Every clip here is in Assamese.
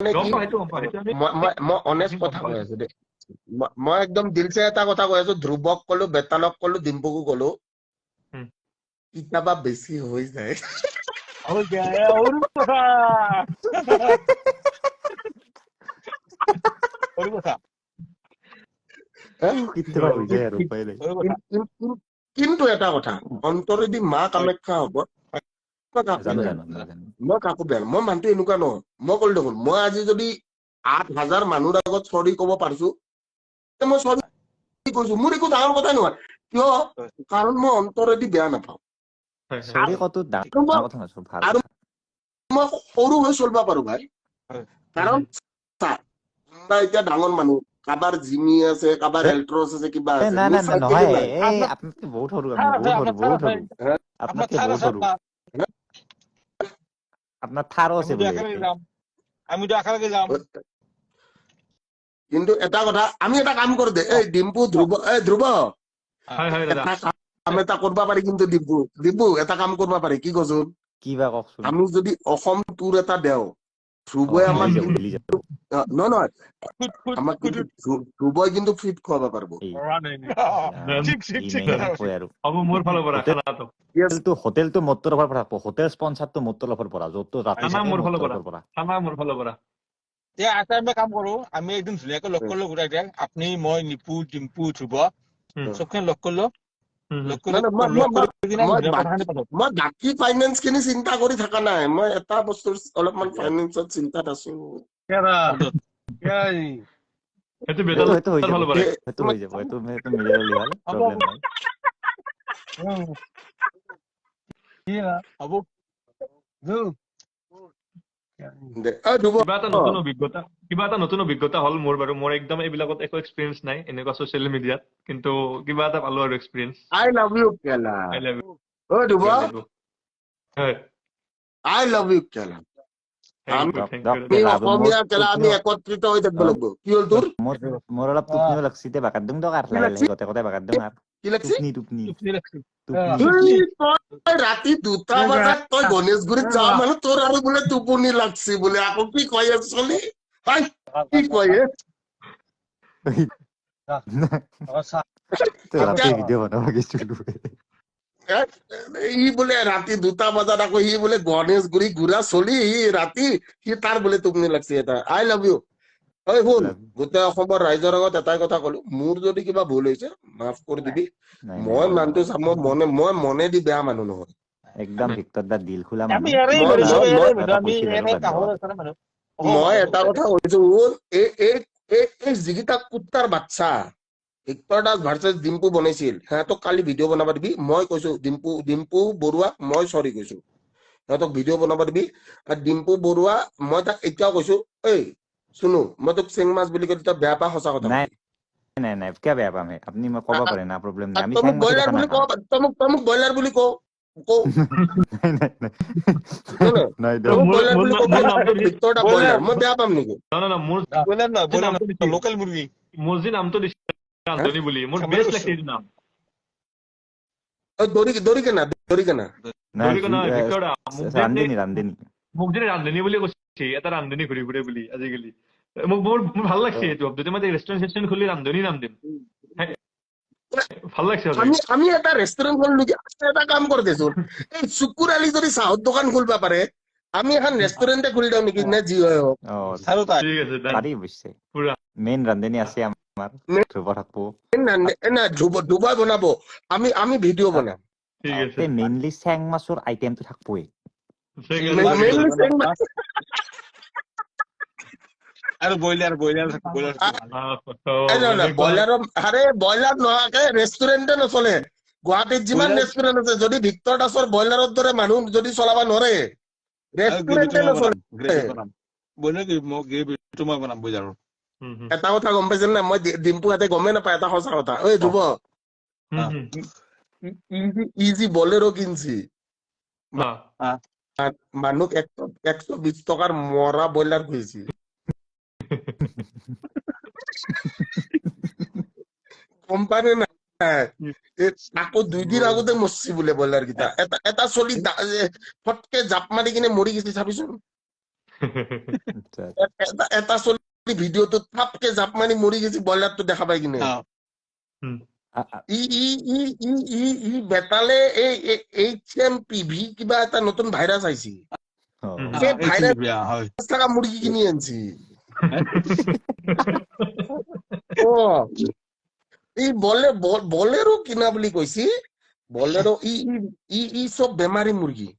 মই মই মই অনেষ্ট গম কথা পাওঁ। কৈ আছো দেই। মই- মই একদম দিলছে এটা কথা কৈ আছো ধ্ৰুৱক কলো বেতালক কলো ডিম্পুকো কলো। কেতিয়াবা বেছি হৈ যায়। কিন্তু এটা কথা অন্তৰেদি মা কামাখ্যা হ'ব। মই কাকো বেয়া মই মানুহটো এনেকুৱা নহয় মই কলো দেখোন মই আজি যদি আঠ হাজাৰ মানুহৰ আগত চৰি কব পাৰিছো তে মই চৰি কৈছো মোৰ একো ডাঙৰ কথা নহয় কিয় কাৰণ মই অন্তৰেদি বেয়া নাপাওঁ আৰু-। মই সৰু হৈ চলিব পাৰো ভাই। কাৰণ চা এতিয়া ডাঙৰ মানুহ কাৰোবাৰ জিমি আছে কাৰোবাৰ এল্ট্ৰছ আছে কিবা আছে নহয়। এই আপোনাতকে বহুত সৰু বহুত সৰু বহুত সৰু আপনাৰ আপোনাতকে থাৰ বহুত আছে সৰু আপোনাৰ থাৰো আছে আমি বোলে একেলগে যাম। আমি তো একেলগে যাম কিন্তু এটা কথা আমি এটা কাম কৰো দে। এই ডিম্পু ধ্ৰুৱ এই ধ্ৰুৱ হয় হয় দাদা। এটা কাম এটা কৰিব পাৰি কিন্তু ডিম্পু। ডিম্পু এটা কাম কৰিব পাৰি কি কচোন? কি বা কওকচোন? আমি যদি অসম টুৰ এটা দেও অ, ধ্ৰুৱই কিন্তু কিন্তু ফিট খুৱাব হোটেলটো হোটেলটো মোৰ তৰফৰ পৰা হোটেল মোৰ তৰফৰ পৰা য'ত ৰাতি মোৰ ফালৰ পৰা। খানা মোৰ ফালৰ পৰা। এতিয়া এটা আমি কাম কৰো। আমি একদম ধুনীয়াকৈ লগ কৰিলো গোটাই দিয়া আপুনি মই নিপু ডিম্পু উম। চবখিনি লগ কৰিলো মানে মই বাকী ফাইনেন্স খিনি চিন্তা কৰি থকা নাই। মই এটা বস্তুৰ অলপমান ফাইনেন্সত চিন্তাত আছো। হ'ব কিবা এটা নতুন অভিজ্ঞতা কিবা এটা নতুন অভিজ্ঞতা হ'ল মোৰ বাৰু। মোৰ একদম এইবিলাকত একো এক্সপিৰিয়েঞ্চ নাই এনেকুৱা ছচিয়েল মিডিয়াত কিন্তু কিবা এটা পালো আৰু এক্সপিৰিয়েঞ্চ আই লাভ ইউ কেলা আই লাভ অ ধ্ৰুৱ হয়। আই লাভ ইউ কেলা ইউ ইউ মোৰ- অলপ টোপনিও লাগছি দে বাগাৰ দিম লাগছি? লাহে গোটেই গোটেই বাগাৰ দিম আৰু কি লাগছি টোপনি টোপনি টোপনি লাগছি। টোপনি এই তই ৰাতি দুটা বজাত তই গণেশগুৰিত যোৱা মানুহ তোৰ আৰু বোলে টোপনি লাগছি বোলে আকৌ কি কয় চলি হাই কি কয় এ? তই ৰাতি ভিডিঅ' বনাব গৈছিলো এ, ই বোলে ৰাতি দুটা বজাত আকৌ সি বোলে গণেশগুৰি ঘূৰা চলি সি ৰাতি সি তাৰ বোলে টোপনি লাগছি এটা আই লাভ ইউ ঐ শুন. গোটেই অসমৰ ৰাইজৰ আগত এটাই কথা কলো মোৰ যদি কিবা ভুল হৈছে মাফ কৰি দিবি। মই মানুহটো নাই। চা মই মনে মই মনেদি বেয়া মানুহ নহয়। একদম ভিক্টৰ দা দিল খোলা মই- এটা কথা কৈছো এই এই এই এই যিকেইটা কুত্তাৰ বাচ্চা ভিক্টৰ দাস ভাৰ্চেছ ডিম্পু বনাইছিল সিহঁতক কালি ভিডিঅ' বনাব দিবি। মই কৈছো ডিম্পু ডিম্পু বৰুৱাক মই চৰি কৈছো। সিহঁতক ভিডিঅ' বনাব দিবি। আৰু ডিম্পু বৰুৱা মই তাক এতিয়াও কৈছো এই শুনো মই তোক চেং মাছ বুলি কৈছো তই বেয়া পা সঁচা কথা নাই। নাই নাই কিয় বেয়া পাম? আপুনি মোক ক'ব পাৰে না প্ৰব্লেম নাই। আমি চেং মাছে বুলি কওঁ তই মোক তই মোক ব্ৰইলাৰ বুলি কওঁ মই। লোকেল মুৰ্গী। মোৰ যি নামটো দিছে বুলি মোৰ বেষ্ট। লাগিছে এইটো নাম ৰান্ধনী ৰান্ধনী। মোক যদি ৰান্ধনী বুলি কৈছে এটা ৰান্ধনী ঘূৰি ফুৰে বুলি আজিকালি মোক মোৰ মোৰ ভাল লাগছে এইটো যদি মই ৰেষ্টুৰেণ্ট চেষ্টুৰেণ্ট খুলি ৰান্ধনী নাম দিম হে- ভাল লাগছে আমি আমি এটা ৰেষ্টুৰেণ্ট খুলিলো নেকি? এটা কাম কৰি দেচোন। এই চুকুৰ আলি যদি চাহৰ দোকান খুলিব পাৰে আমি এখন ৰেষ্টুৰেণ্টে খুলি দিওঁ নেকি? নে যি হয় হওক? অ চাৰিটা ঠিক আছে done. পাৰি অৱশ্যে। পুৰা। মেইন ৰান্ধনী আছে আমাৰ Main- ধ্ৰুৱ থাকবো নাই ডুবাই ডুবাই বনাব। আমি আমি ভিডিঅ' বনাম। ঠিক আছে। মেইনলি চেং মাছৰ আইটেমটো থাকবই। ঠিক Main- আছে mainly চেং মাছ। আৰু ব্ৰইলাৰ ব্ৰইলাৰ থাকে, ব্ৰইলাৰ থাকে। আহ, এই নহয়, নহয়, বেলেগ ব্ৰইলাৰৰ আৰে ব্ৰইলাৰ নোহোৱাকে ৰেষ্টুৰেণ্টে নচলে গুৱাহাটীত যিমান ব্ৰইলাৰ- ৰেষ্টুৰেণ্ট আছে যদি ভিক্টৰ দাসৰ ব্ৰইলাৰৰ দৰে মানুহ যদি চলাব নোৱাৰে আৰু গ্ৰেভিটো ৰেষ্টুৰেণ্টে মই নচলে বনাম, গ্ৰেভি বনাম। ব্ৰইলাৰ গ্ৰেভি, মই গ্ৰেভিটো মই বনাম বজাৰৰ হুম, হুম, এটা কথা গম পাইছে নাই মই ডি- ডিম্পুহঁতে গমেই নাপায় এটা সঁচা কথা ঐ ধ্ৰুৱ হুম, হুম। ইজি ইজি বলেৰো কিনছি মানুহক একশ একশ বিশ টকাৰ মৰা ব্ৰইলাৰ খুৱাইছি গম পানে নাই এ, আকৌ দুইদিন আগতে মৰছি বোলে ব্ৰইলাৰ কেইটা এটা এটা চলি ফটকে জাপ মাৰি কিনে মৰি গেছি চাবিচোন। আচ্ছা, এটা এটা চলি ভিডিঅ'টোত থাপকে জাপ মাৰি মৰি গৈছে ব্ৰইলাৰটো দেখা পাই কিনে। ই ই ই ই ই ই বেতালে এই এইচ এম পি ভি কিবা এটা নতুন ভাইরাস আইছি সেই মুরগি কিনি আনছি। ই বলে বলেরও কিনা বুলি কৈছি বলেরও ই ই ই সব বেমারি মুরগি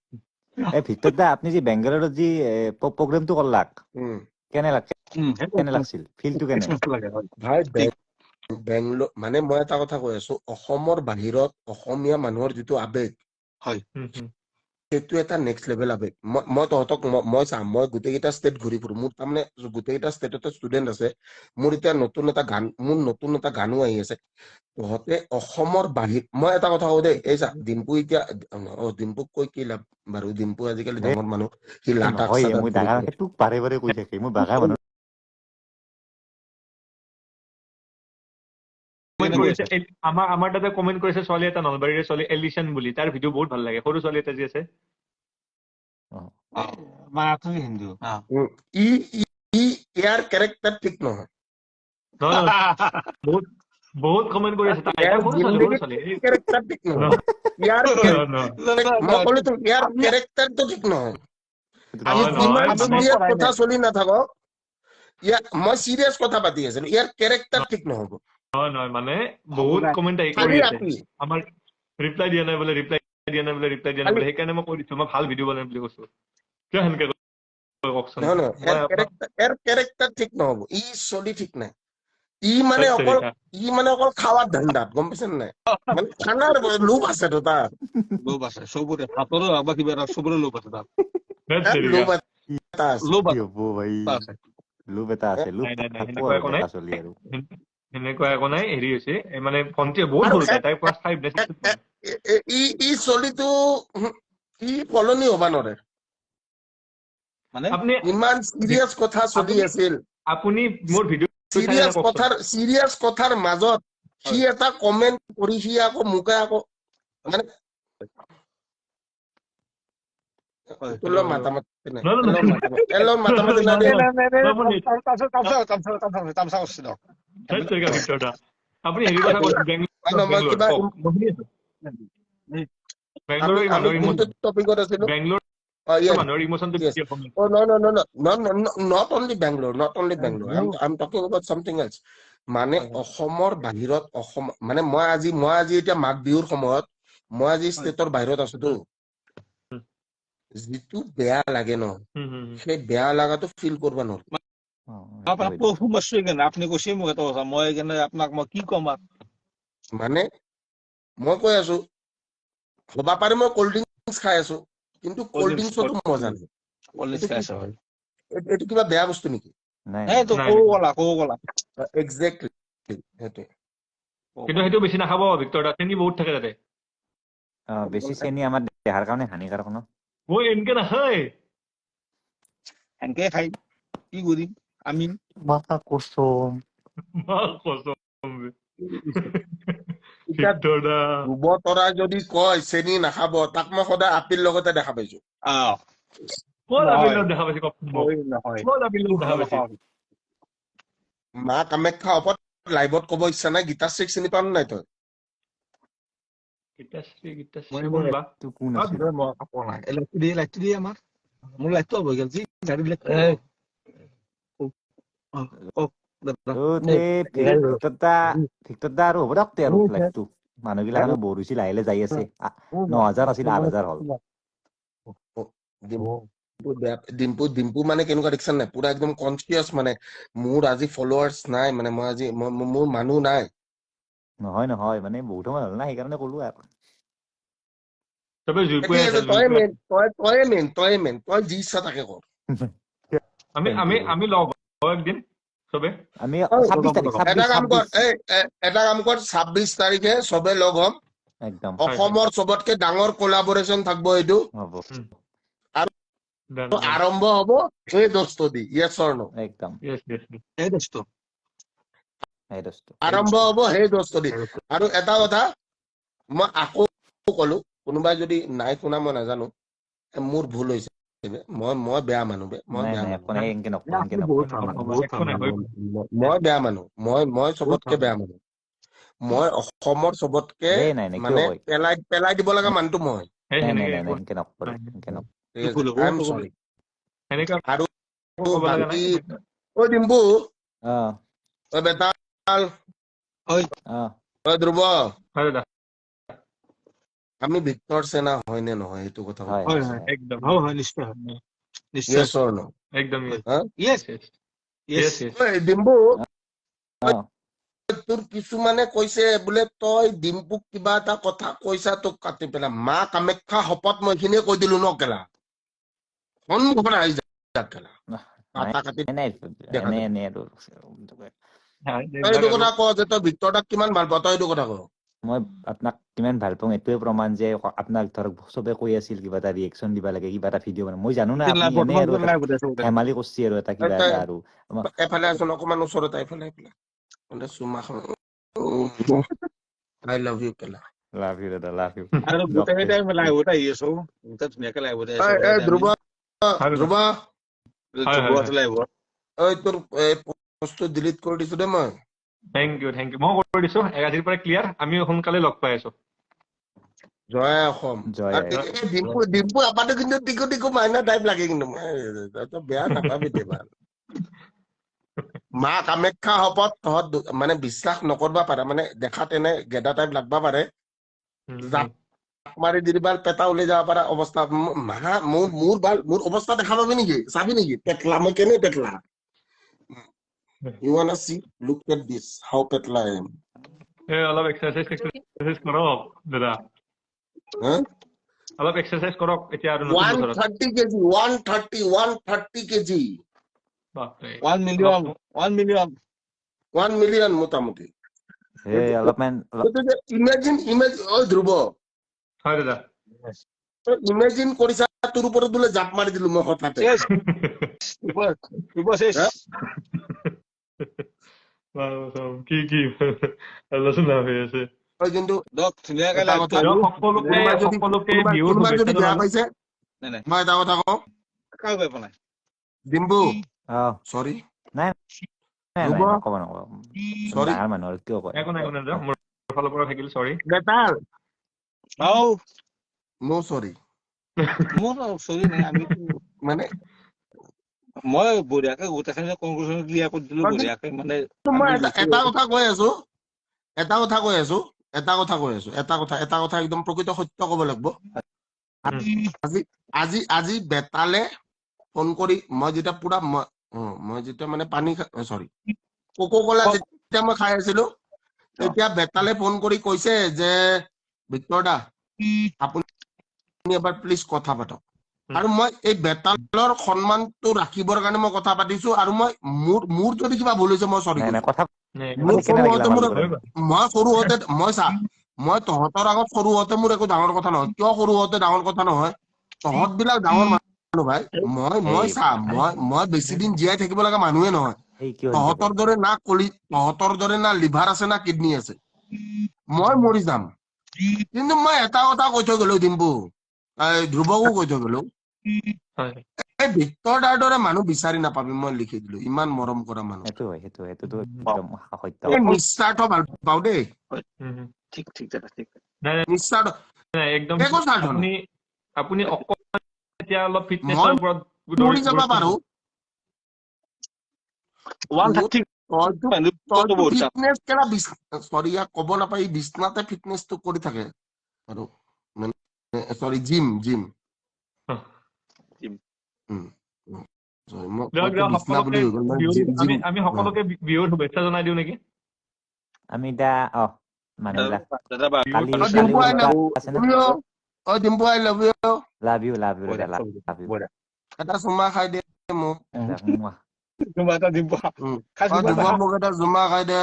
এ ভিতর দা আপনি যে বেঙ্গালোর যে প্রোগ্রামটো করলাক কেনে লাগছে? কেনে লাগছিল? ফিলটো কেনে? ভাই বেংগলৰ মানে মই এটা কথা কৈ আছো অসমৰ বাহিৰত অসমীয়া মানুহৰ যিটো উম, উম। সেইটো এটা নেক্সট লেভেল আৱেগ। মই তহঁতক মই চাম মই গোটেইকেইটা ষ্টেট ঘূৰি ফুৰো। মোৰ তাৰমানে গোটেইকেইটা ষ্টেটতে ষ্টুডেণ্ট আছে মোৰ এতিয়া নতুন এটা গান মোৰ নতুন এটা গানো আহি আছে। তহঁতে অসমৰ বাহিৰ মই এটা কথা কওঁ দেই এই চা ডিম্পু এতিয়া অ ডিম্পুক কৈ কি লাভ বাৰু? ডিম্পু আজিকালি ডাঙৰ মানুহ সি লাডাখ কমেণ্ট কৰিছে। এ- আমাৰ আমাৰ তাতে কমেণ্ট কৰিছে ছোৱালী এটা নলবাৰীৰে ছোৱালী এলিচন বুলি। তাৰ ভিডিঅ' বহুত ভাল লাগে। সৰু ছোৱালী এটা যি আছে। মাৰাঠী হিন্দু। অ। উম, ই ই- ই ইয়াৰ কেৰেক্টাৰ ঠিক নহয়। নহয় নহয়, বহুত বহুত কমেণ্ট কৰি আছে তাই ইয়াৰ তাই সৰু ছোৱালী সৰু জিন্দগীত ছোৱালী। এই- কেৰেক্টাৰ ঠিক নহয়। নহয়, ইয়াৰ নহয়, নহয়। মই ক'লো তো ইয়াৰ কেৰেক্টাৰটো ঠিক নহয়। আমি নহয়, যিমান নহয়, মানে- চিৰিয়াছ কথা চলি নাথাকক ইয়াৰ মই চিৰিয়াছ কথা পাতি আছিলো। ইয়াৰ কেৰেক্টাৰ ঠিক নহব। নহয় নহয় মানে বহুত কমেণ্ট আহি কৰি আছে আমাৰ ৰিপ্লাই দিয়া নাই বোলে ৰিপ্লাই দিয়া নাই বোলে ৰিপ্লাই দিয়া নাই বোলে সেইকাৰণে মই কৈ দিছো মই ভাল ভিডিঅ' বনাই বুলি কৈছো। কিয় সেনেকে কওকচোন। নহয় নহয় মই ইয়াৰ আপোনাক- কেৰেক্টাৰ ঠিক নহব ই চলি ঠিক নাই। ই মানে অকল। ই মানে অকল খাৱাৰ ধান্দাত গম পাইছে নে নাই? মানে খানাৰ লোভ আছে তো তাৰ। লোভ আছে চবৰে হাতৰো হওক বা কিবা এটা চবৰে লোভ আছে তাৰ। তেৰিকা। লোভ এটা আছে। লোভ এটা আছে। লোভ এটা আছে লোভ চলি আৰু। সেনেকুৱা একো নাই হেৰি হৈছে মানে ভণ্টিয়ে বহুত সৰু তাই ক্লাছ ফাইভ নে six পঢ়ে। এ- এ- ই ই চলিটো ই সলনি হবা নোৱাৰে মানে আপুনি ইমান চিৰিয়াছ কথা চলি আছিল আপুনি মোৰ ভিডিঅ' চিৰিয়াছ কথাৰ চিৰিয়াছ কথাৰ মাজত সি এটা কমেন্ট কৰি সি আকৌ মোকে আকৌ মানে হয়, তোৰ লগত মাতা মাতি নাই নহয়, নহয়, তোৰ লগত মাতা মাতি- তোৰ লগত মাতা মাতি নাই not only talking about something মানে অসমৰ বাহিৰত অসম মানে মই আজি মই আজি এতিয়া মাঘ বিহুৰ সময়ত মই আজি ষ্টেটৰ বাহিৰত আছোতো যিটো বেয়া লাগে ন সেই বেয়া লগাটো ফিল কৰিব নোৱাৰো আপোনাক সেইটো সোমাইছো সেইকাৰণে আপুনি কৈছে মোক এটা কথা মই সেইকাৰণে আপোনাক মই কি ক'ম আৰু? মানে মই কৈ আছো হবা পাৰে মই কল্ড ড্ৰিংকছ খাই আছো কিন্তু কল্ড ড্ৰিংকছতো মজা নাই। কলেজ খাই আছে হয়। এইটো- কিবা বেয়া বস্তু নেকি? নাই। সেইটো নাই, কৌ নাই। কলা কৌ কলা একজেক্টলি সেইটোৱে। কিন্তু সেইটো বেছি নাখাব ভিক্টৰ দা চেনি বহুত থাকে তাতে। অ, বেছি চেনি আমাৰ দেহাৰ কাৰণে হানিকাৰক ন। মই এনেকে নাখায় সেনকে খাই কি কৰিম? A mí. Más acoso. Más acoso, hombre. এই। তো তে ভিক্টৰ দা ভিক্টৰ দা আৰু হ'ব দিয়ক তে আৰু লাইফটো মানুহবিলাক আৰু বৰ হৈছিল লাহে লাহে যাই আছে আ- ন হাজাৰ আছিল আঠ হাজাৰ হ'ল ডিম্পু বেয়া- ডিম্পু ডিম্পু মানে কেনেকুৱা দেখিছা নাই পুৰা একদম কনচিয়াছ মানে মোৰ আজি ফলোৱাৰ্চ নাই মানে মই আজি মোৰ- মানুহ নাই নহয় নহয় মানে বহুত সময় হ'ল না সেইকাৰণে ক'লো আৰু তই মেইন তই মেইন তই যি ইচ্ছা তাকে কৰ আমি আমি. আমি লগ একদিন চবে আমি এটা কাম কৰ এই এটা কাম কৰ ছাব্বিশ তাৰিখে চবে লগ হম। একদম। অসমৰ চবতকে ডাঙৰ কোলাবৰেচন থাকিব এইটো. আৰম্ভ হব সেই দস্ত দি য়েছ অৰ নো একদম. এই দোস্ত আৰম্ভ হব সেই দস্ত দি। আৰু এটা কথা মই আকৌ কলো কোনোবাই যদি নাই শুনা মই নাজানো মোৰ ভুল হৈছে। মই মই বেয়া মানুহ বে মই বেয়া মানুহ মই- মই বেয়া মানুহ মই মই চবতকে বেয়া মানুহ মই অসমৰ চবতকে মানে পেলাই পেলাই দিব লগা মানুহটো মই আৰু ঐ ডিম্পু ঐ বেতাল ঐ ধ্ৰুৱ আমি ভিক্টৰ সেনা হয় নে নহয় সেইটো কথা হয় একদম। নিশ্চয় নিশ্চয়। নো একদম অ। তোৰ কিছুমানে কৈছে বোলে তই ডিম্পুক কিবা এটা কথা কৈছা তোক কাটি পেলাই। মা কামাখ্যা শপত মই এইখিনিয়ে কৈ দিলো ন কেলা। সন্মুখত আহি যা কেলা। কাটা কাটি তই এইটো কথা ক যে তই ভিক্টৰ দাক কিমান ভাল পাৱ তই এইটো কথা ক। মই আপোনাক কিমান ভাল পাওঁ এইটোৱে প্ৰমাণ যে আপোনাক ধৰক চবে কৈ আছিল কিবা এটা ৰিয়েকশ্যন দিব লাগে কিবা এটা ভিডিঅ' বনাম। মই জানো না এটা আছে ধেমালি কৰছি আৰু এটা কিবা এটা আৰু। এফালে আছোন অকমান ওচৰতে এফালে এফালে। চুমা আই লাভ ইউ কেলা। লাভ ইউ দাদা লাভ ইউ। আৰু গোটেই আমি লাইভত আহি আছো। গোটেই ধুনীয়াকে ঐ, ঐ, ধ্ৰুৱ ধ্ৰুৱ। হয়। লাইভত ঐ তোৰ পোষ্টটো ডিলিট কৰি দিছো দেই মই। থেংক ইউ থেংক ইউ মই কৰি দিছো আজিৰ পৰা ক্লিয়াৰ আমি সোনকালে লগ পাই আছো। জয় অসম। ডিম্পু ডিম্পু আপাটো কিন্তু টিকু টিকু মাইনা টাইপ লাগে কিন্তু। বেয়া নাপাবি দেবা মা কামাখ্যা শপত তহঁত মানে বিশ্বাস নকৰবা পাৰে মানে দেখাত এনে গেদা টাইপ লাগবা পাৰে। মাৰি দি দিবা পেটা ওলাই যাব পাৰা অৱস্থা। ম- মা মোৰ মোৰ ভাল মোৰ অৱস্থা দেখা পাবি নেকি? চাবি নেকি? পেটলা মই কেনে পেটলা? You one see look at this how Petla I am এই অলপ এক্সাৰচাইজ এক্সাৰচাইজ কৰক দাদা হা অলপ এক্সাৰচাইজ কৰক এতিয়া আৰু নতুন ওৱান বছৰত thirty KG one thirty one thirty KG বাপৰে। One million one million one million মোটামুটি এই অলপমান অলপ গতিকে ইমেজিন ইমেজিন অ ধ্ৰুৱ হয় দাদা ইমেজিন কৰিছা তোৰ ওপৰত বোলে জাপ মাৰি দিলো মই হঠাতে কি কি আলোচনা হৈ আছে তই কিন্তু দক ধুনীয়াকে এটা লাইভটো কথা- দিয়ক সকলোকে কোনোবাই যদি সকলোকে কোনোবাই বিহুৰ কোনোবাই যদি শুভেচ্ছা বেয়া জনালো পাইছে নাই নাই মই এটা কথা কওঁ কাৰো বেয়া পোৱা নাই ডিম্বু অ চৰি নাই নাই ৰ'ব। নকব নকব Sorry. ডাঙৰ মানুহ আৰু কিয় কয় একো নাই একো নাই দিয়ক মোৰ ফালৰ পৰা থাকিল চৰি বেটাৰ আও নো চৰি মোৰ চৰি নাই আমি মানে মই বঢ়িয়াকে গোটেইখিনি কনক্লুচন ক্লিয়াৰ কৰি দিলো বঢ়িয়াকে মানে মই এটা কথা কৈ আছো এটা কথা কৈ আছো এটা কথা কৈ আছো এটা কথা এটা কথা একদম প্ৰকৃত সত্য ক'ব লাগিব। আজি আজি বেতালে ফোন কৰি মই যেতিয়া পুৰা মই যেতিয়া মানে পানী চৰি কোকো কলা যেতিয়া মই খাই আছিলো তেতিয়া বেতালে ফোন কৰি কৈছে যে ভিক্টৰ দা আপুনি এবাৰ প্লিজ কথা পাতক। আৰু মই এই বেতালৰ সন্মানটো ৰাখিবৰ কাৰণে মই কথা পাতিছো আৰু মই মোৰ মোৰ যদি কিবা ভুল হৈছে মই চৰি? মই সৰু হওঁতে মই চা মই তহঁতৰ আগত সৰু হওঁতে মোৰ একো ডাঙৰ কথা নহয়। কিয় সৰু হওঁতে ডাঙৰ কথা নহয়? তহঁত বিলাক ডাঙৰ মানুহ ভাই। মই মই চা মই মই বেছি দিন জীয়াই থাকিব লগা মানুহে নহয়। তহঁতৰ দৰে না কলি তহঁতৰ দৰে না লিভাৰ আছে না কিডনী আছে। মই মৰি যাম। কিন্তু মই এটা কথা কৈ থৈ গলো ডিম্পু। ধ্ৰুৱকো কৈ থৈ গলো। ভিক্টৰ দাৰ দৰে মানুহ বিচাৰি নাপাবি মই লিখি দিলো ইমান মৰম কৰা মানুহ। সেইটো হয় সেইটো সেইটোতো একদম সত্য। এই নিস্বাৰ্থ ভাল পাওঁ দেই। উম, উম। ঠিক ঠিক দাদা ঠিক। নিস্বাৰ্থ নাই একদম একো স্বাৰ্থ নাই। আপুনি আপুনি অকণমান এতিয়া অলপ মই ফিটনেছৰ ওপৰত মৰি যাব পাৰো। ওৱান থাৰ্টি তইতো ফিটনেছ কেলা চৰি ইয়াক ক'ব নাপাই বিচনাতে ফিটনেছটো কৰি থাকে। আৰু মানে চৰি জিম জিম। আমি সকলোকে বিহুৰ শুভেচ্ছা জনাই দিওঁ নেকি? আমি এতিয়া অ মানুহবিলাক Dimpu I love you. Love you. Love you love you. এটা চুমা খাই দে মোক। এটা দিব। মোক এটা জুমা খাই দে।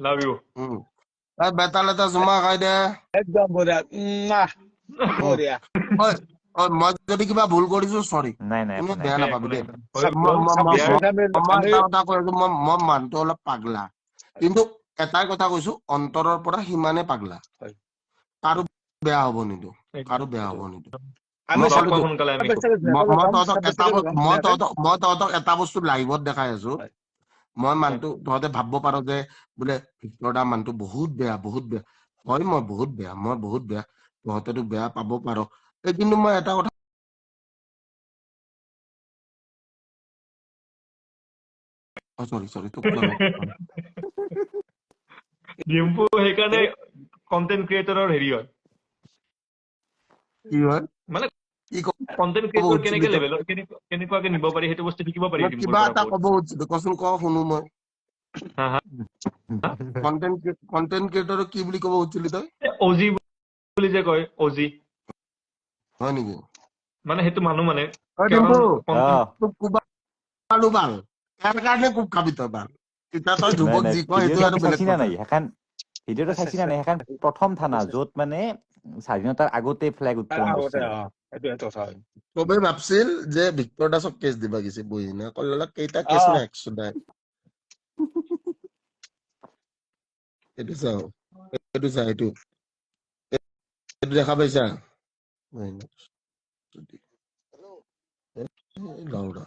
Love you. উম এই বেতাল এটা জুমা খাই দে। একদম বঢ়িয়া। মই যদি কিবা ভুল কৰিছো চৰি নাই নাই তুমি বেয়া নাপাবি দেই। মই- মানুহটো অলপ পাগলা। কিন্তু এটাই কথা কৈছো অন্তৰৰ পৰা সিমানে পাগলা। কাৰো বেয়া হব নিদো। কাৰো বেয়া হব নিদো। আমি মই তহঁতক এটা বস্তু লাইভত দেখাই আছো। মই মানুহটো তহঁতে ভাবিব পাৰ যে বোলে ভিক্টৰ দা মানুহটো বহুত বেয়া বহুত বেয়া। হয় মই বহুত বেয়া মই বহুত বেয়া। তহঁতেতো বেয়া পাব পাৰ। কিন্তু মই এটা কথা চৰি চৰি তোক কোৱা নাই, তোক কোৱা নাই। ডিম্পু সেইকাৰণে কন্টেন্ট ক্ৰিয়েটৰৰ হেৰি হয় কি হয় মানে কি ক- কন্টেন্ট ক'ব ক্ৰিয়েটৰ খুজিছিলি কেনেকে তই? লেভেলৰ কেনেকুৱা- কেনেকুৱাকে নিব পাৰি সেইটো বস্তু শিকিব পাৰি মই ডিম্পুৰ কিবা পৰা এটা বহুত কব খুজিছিলো কচোন ক শুনো মই হা হা কন্টেন্ট কন্টেন্ট ক্ৰিয়েটৰ কি বুলি কব খুজিছিলি তই অজি বুলি যে কয় অজি হয় নেকি? মানে সেইটো মানুহ মানে অ, কাৰণ ডিম্পু content- অ। তোক কোবা পালো বাল ইয়াৰ কাৰণে খুব খাবি তই বাল এতিয়া তই নাই ধ্ৰুৱক নাই যি কয় সেইটো আৰু ভিডিঅ'টো বেলেগ চাইছি না কথা। নাই? সেইখন ভিডিঅ'টো চাইছি না নাই? সেইখন প্ৰথম থানা য'ত মানে স্বাধীনতাৰ আগতে ফ্লেগ তাৰ উত্তোলন আগতে কৰিছিল অ সেইটো সেইটো কথা হয়। চবেই ভাবছিল যে ভিক্টৰ দাসক কেছ দিবা গেছে বহি না কল্লা কেইটা কেছ অ। নাই একশো নাই এইটো চাও। এইটো চা এইটো। এইটো দেখা পাইছা? হয় না? এ, লাউৰা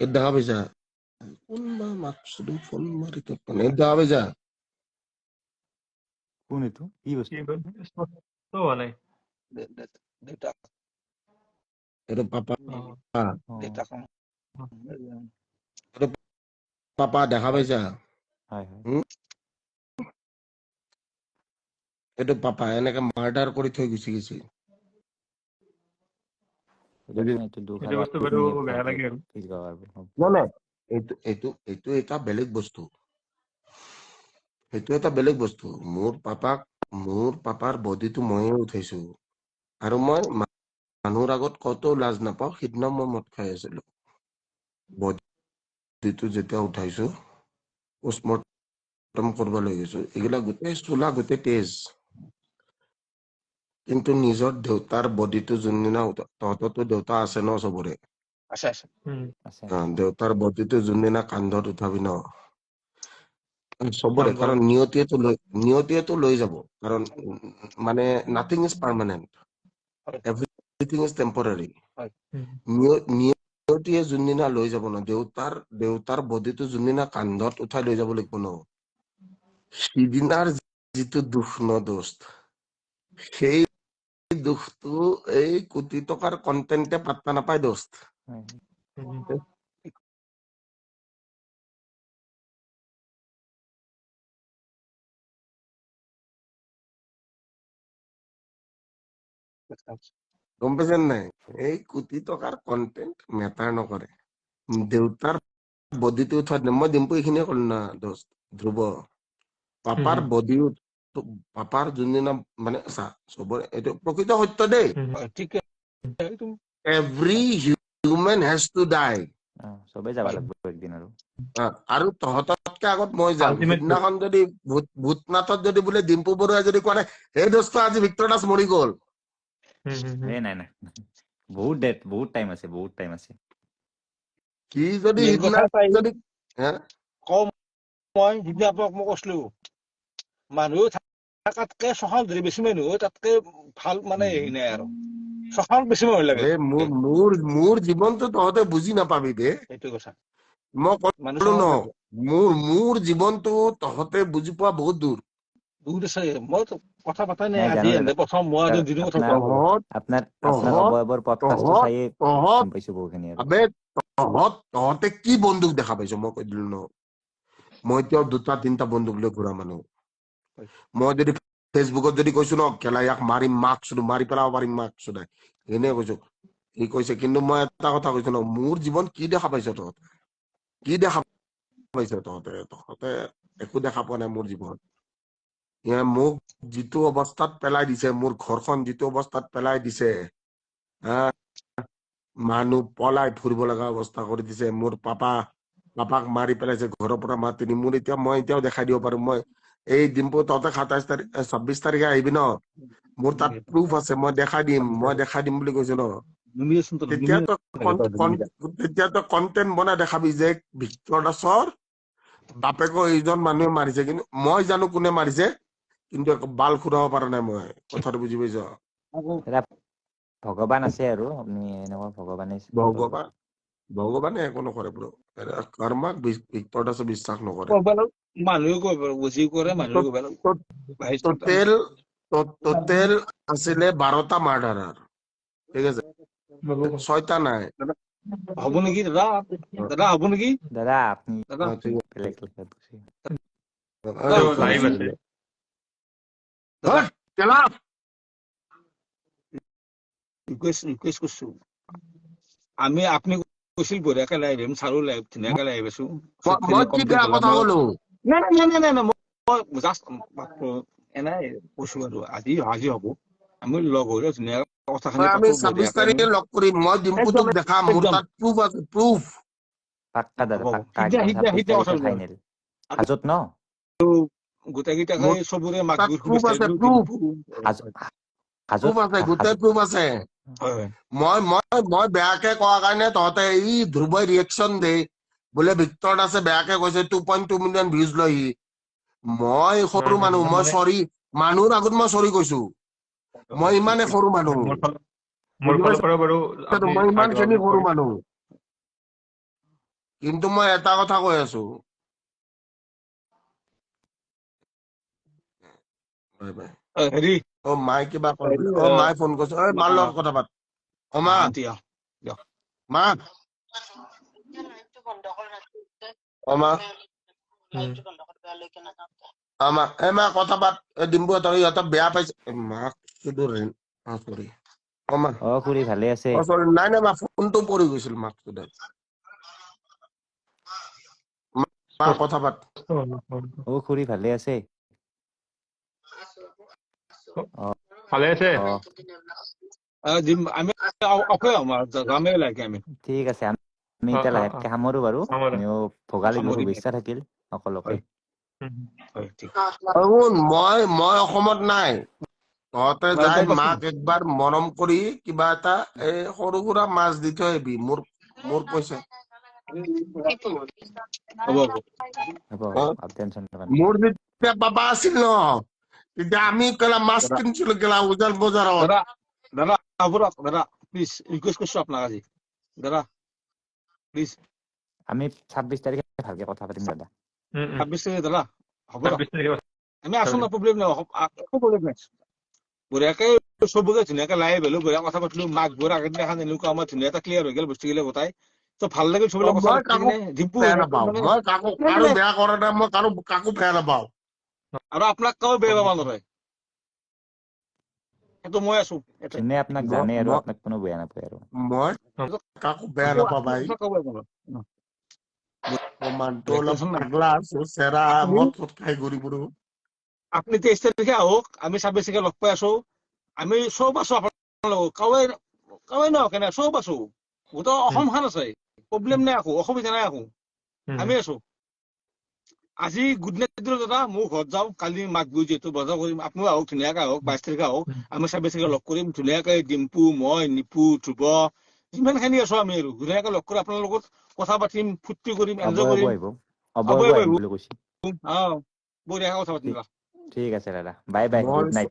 এইটো দেখা পাইছা কোনবা মাতছটো ফোন মাৰি থাকা নাই। এইটো দেখা পাইছা কোন এইটো কি বস্তু কি কয়? স্পষ্ট হোৱা নাই দে- দে- দেউতা এইটো পাপা অ। অ, দেউতা কম পাপা দেখা পাইছা হয় হয় এইটো পাপা এনেকে মাৰ্ডাৰ কৰি থৈ গুচি গৈছে। এইটো আৰু এটা বেলেগ বস্তু। সেইটো এটা বেলেগ বস্তু। মোৰ পাপাক মোৰ পাপাৰ বডিটো ময়ে উঠাইছো। মই মানুহৰ আগত কত লাজ নাপাওঁ সিদিনা মই মদ খাই আছিলো। বডিটো যেতিয়া উঠাইছো পষ্টমৰ্টম কৰিব লৈ গৈছো এইগিলা গোটেই চোলা গোটেই তেজ। কিন্তু নিজৰ দেউতাৰ বডিটো যোনদিনা তহঁতৰতো দেউতা আছে ন চবৰে? দেউতাৰ বডিটো যোনদিনা কান্ধত উঠাবি ন? চবৰে কাৰণ কৰা। নিয়তিয়েতো লৈ নিয়তিয়েতো লৈ যাব। কাৰণ মানে nothing is permanent. Everything is temporary. নিয়তিয়ে যোনদিনা লৈ যাব ন দেউতাৰ দেউতাৰ বডিটো যোনদিনা কান্ধত উঠাই লৈ যাব লাগিব ন সিদিনাৰ যিটো দুখ ন দোষ্ট সেই দুখটো এই কোটি টকাৰ কন্টেন্টে পাত্তা নাপায় হয়। গম পাইছে নে নাই এই কোটি টকাৰ কন্টেন্ট মেটাৰ নকৰে দেউতাৰ বডিটো দিলে মই ডিম্পু এইখিনিয়ে কলো না দোস্ত ধ্ৰুৱ পাপাৰ হুম। পাপাৰ যোনদিনা মানে চা চবৰে এইটো প্ৰকৃত সত্য দেই ঠিকে every human has to die আৰু তহঁততকে আগত মই যাম সিদিনাখন যদি ভূত ভূতনাথত যদি বোলে ডিম্পু বৰুৱাই যদি কোৱা নাই সেই দোস্ত আজি ভিক্টৰ দাস মৰি গল হুম, হুম, হুম। এই নাই নাই বহুত ডেট বহুত টাইম আছে বহুত টাইম আছে সি যদি মেইন সিদিনা কথা তাই- যদি হে? কম মই যিদিনা আপোনাক মই কৈছিলো মানুহ থাকাতকে চহল বেছি মানুহ হয় তাতকে ভাল মানে হেৰি নাই আৰু। চহল বেছি মানুহ লাগে। মোৰ মোৰ মোৰ জীৱনটো তহঁতে বুজি নাপাবি বে সেইটো কথা। মই মানুহ কলো ন মোৰ মোৰ জীৱনটো তহঁতে বুজি পোৱা বহুত দূৰ। বহুত আছে। মই তো কথা পাতাই নাই নাই, আজি জানো এনে। দাদা। প্ৰথম মই আজি দিনৰ কথা আপোনাৰ- ক'লো। তহঁত আপোনাৰ পডকাষ্টটো পাইছো বহুখিনি আবে কি বন্দুক দেখা পাইছ? মই কৈ দিলো ন। মই এতিয়াও দুটা তিনিটা বন্দুক লৈ ঘূৰা মানুহ। মই যদি ফেচবুকত যদি কৈছো ন কেলা ইয়াক মাৰিম মাক চুদো মাৰি পেলাব পাৰিম মাক চুদাই এনে কৈছো। সি কৈছে কিন্তু মই এটা কথা কৈছো ন মোৰ জীৱন কি দেখা পাইছ তহঁতে? কি দেখা পাইছ তহঁতে? তহঁতে একো দেখা পোৱা নাই মোৰ জীৱন ইয়ে মোক যিটো অৱস্থাত পেলাই দিছে মোৰ ঘৰখন যিটো অৱস্থাত পেলাই দিছে মানুহ পলাই ফুৰিব লগা অৱস্থা কৰি দিছে মোৰ পাপা পাপাক মাৰি পেলাইছে ঘৰৰ পৰা মাতি নি মোৰ এতিয়া মই এতিয়াও দেখাই দিব পাৰো মই এই ডিম্পু তহঁতে সাতাইছ তাৰিখ ছাব্বিছ তাৰিখে আহিবি ন? মোৰ তাত প্ৰুফ আছে মই দেখাই দিম মই দেখাই দিম বুলি কৈছো ন? তেতিয়া তই কন্টেন্ট বনাই দেখাবি যে ভিক্টৰ দাসৰ বাপেকো এইজন মানুহে মাৰিছে কিন্তু মই জানো কোনে মাৰিছে কিন্তু একো বাল খুৰাব পৰা নাই মই কথাটো বুজি পাইছ? ভগৱান আছে আৰু আপুনি এনেকুৱা ভগৱানে ভগৱান? ভগৱানে একো নকৰে ব্ৰ কৰ্মাক ভিক্তৰ দাসে বিশ্বাস নকৰে মানুহে কব বুজি কৰে মানুহে টোটেল টোটেল আছিলে বাৰটা মাৰ্ডাৰাৰ। ঠিক আছে? ছয়টা নাই। হব নেকি? দাদা দাদা হব নেকি? দাদা আপুনি আছে। ৰিকুৱেষ্ট ৰিকুৱেষ্ট কৰিছো। আমি আপুনি কৈছিল বঢ়িয়াকে লাইভ আহিম চাৰো লাইভ ধুনীয়াকে লাইভ আছো মই- মই কি বেয়া কথা কলো নাই নাই নাই নাই নাই মই জাষ্ট এনাই কৈছো আৰু আজি আজি হ'ব আমি লগ হৈ ধুনীয়াকে কথাখিনি হয়, আমি পাতো ছাব্বিশ বঢ়িয়াকে। তাৰিখে লগ কৰিম মই ডিম্পুটোক একদম, দেখাম মোৰ একদম। তাত প্ৰুফ আছে প্ৰুফ পাক্কা দাদা হ'ব। পাক্কা সিদিনা- একদম সিদিনা- ছাব্বিছ সিদিনা কথা তাৰিখে ফাইনেল হাজত ন গোটেইকেইটাকে মোৰ- চবৰে মাঘ তাত বিহুৰ proof শুভেচ্ছা আছে, দিলো। proof। হাজত হাজত প্ৰুফ আছে গোটেই প্ৰুফ আছে হয় হয় মই মই মই বেয়াকে কোৱা কাৰণে তহঁতে ই ধ্ৰুৱই ৰিয়েকশ্যন দে বোলে ভিক্তৰ দাসে বেয়াকে কৈছে two point two million views লয় সি। মই সৰু মানুহ মই চৰি মানুহৰ আগত মই চৰি কৈছো। মই ইমানে সৰু মানুহ। মই ইমান আগ্ৰহ খিনি সৰু মানুহ। কিন্তু মই এটা কথা কৈ আছো। হেৰি অ মায়ে কিবা কয় হেৰি, অ মায়ে ফোন কৰিছে। অ মাৰ লগত কথা পাত। অ মা। মা। অ মা। অ মা। এ মা কথা পাত। এ ডিম্বু তই ইহঁতক বেয়া পাইছে। এ, মাক শুধু ৰে- অ চৰি। অ মা। অ খুৰী ভালে আছে। অ চৰি। নাই নাই মা ফোনটো পৰি গৈছিল মাক সোধে মা কথা পাত। অ খুৰী ভালে আছে। ভালে আছে আমি যামেই লাগে আমি ঠিক আছে আমি এতিয়া অ, লাহেকে সামৰো বাৰু। আমিও ভোগালী। শুভেচ্ছা থাকিল সকলোকে। মই মই অসমত নাই। তহঁতে মই যাই। মাক একবাৰ মৰম কৰি কিবা এটা এই সৰু সুৰা মাছ দি থৈ আহিবি মোৰ মোৰ পইচা। মোৰ যেতিয়া বাবা আছিল ন তেতিয়া আমি কেলা মাছ দাদা। কিনিছিলো কেলা উজান বজাৰত দাদা দাদা হ'ব দিয়ক দাদা প্লিজ ৰিকুৱেষ্ট কৰিছো আপোনাক আজি দাদা প্লিজ আমি ছাব্বিছ তাৰিখে ভালকে কথা পাতিম দাদা। উম, উম। ছাব্বিছ তাৰিখে দাদা হ'ব দিয়ক ছাব্বিছ তাৰিখে আমি আছো না প্ৰব্লেম নাই একো প্ৰব্লেম নাই। বঢ়িয়াকে চবকে ধুনীয়াকে লাই বেলো বঢ়িয়া কথা পাতিলো মাঘ বিহুৰ আগদিনাখন এনেকুৱা আমাৰ ধুনীয়া এটা ক্লিয়াৰ হৈ গ'ল বস্তুগিলা গোটাই ত ভাল লাগিল চববিলাক কথা মই পাতি কাকো কিনে ডিম্পু বেয়া নাপাওঁ মানে- মই কাকো কাৰো বেয়া আৰু আপোনাক কাও বেয়া পাব নৰে সেইটো মই আছো। যোনে আপোনাক জানে আৰু আপোনাক কোনো বেয়া নাপায় আৰু। মই কাকো বেয়া নাপাওঁ ভাই। অলপ। পাগলা আছো চেৰা আপুনি- মদ চদ খাই ঘূৰি ফুৰো। আপুনি তেইছ তাৰিখে আহক আমি ছাব্বিছ তাৰিখে লগ পাই আছো। আমি চব আছো আপোনাৰ লগত কাৱে কাৱে নহওক কেনে চব আছো। গোটেই অসমখন আছে প্ৰব্লেম নাই একো অসুবিধা নাই উম, আমি আছো। আজি গুড নাইট দিলো দাদা মোৰ ঘৰত যাওঁ কালি মাঘ বিহু যিহেতু বজাৰ কৰিম আপুনিও আহক ধুনীয়াকে আহক বাইছ তাৰিখে আহক আমি ছাব্বিছ তাৰিখে লগ কৰিম ধুনীয়াকে ডিম্পু মই নিপু ধ্ৰুৱ যিমানখিনি আছো আমি আৰু ধুনীয়াকে লগ কৰি আপোনাৰ লগত কথা পাতিম ফূৰ্তি কৰিম এনজয় কৰিম। বঢ়িয়াকে কথা পাতিম ঠিক আছে দাদা। বাই বাই মই গুড নাইট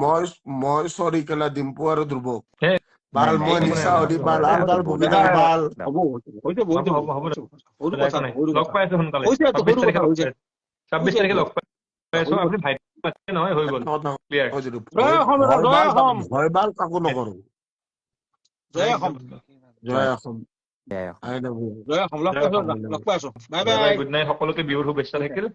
মই মই চৰি কেলা ডিম্পু আৰু ধ্ৰুৱক। বাল মই নিচা নাই, বাল হ'ব হৈ যাব হৈ যাব হ'ব, হ'ব। সৰু কথা নাই। লগ পাই আছো সোনকালে। হৈছে ছাব্বিছ তাৰিখে হৈছে। ছাব্বিছ তাৰিখে লগ পাই আছো। আপুনি ভাইটি মাতিছে নহয় হৈ গ'ল। ক্লিয়াৰ জয় ভয়- অসম জয় বাল অসম। কাকো- ভয় বাল কাকো নকৰো। জয় অসম। জয় অসম। জয় অসম। লগ লগ পাই আছো। Bye bye. Bye good night. সকলোকে বিহুৰ শুভেচ্ছা থাকিল।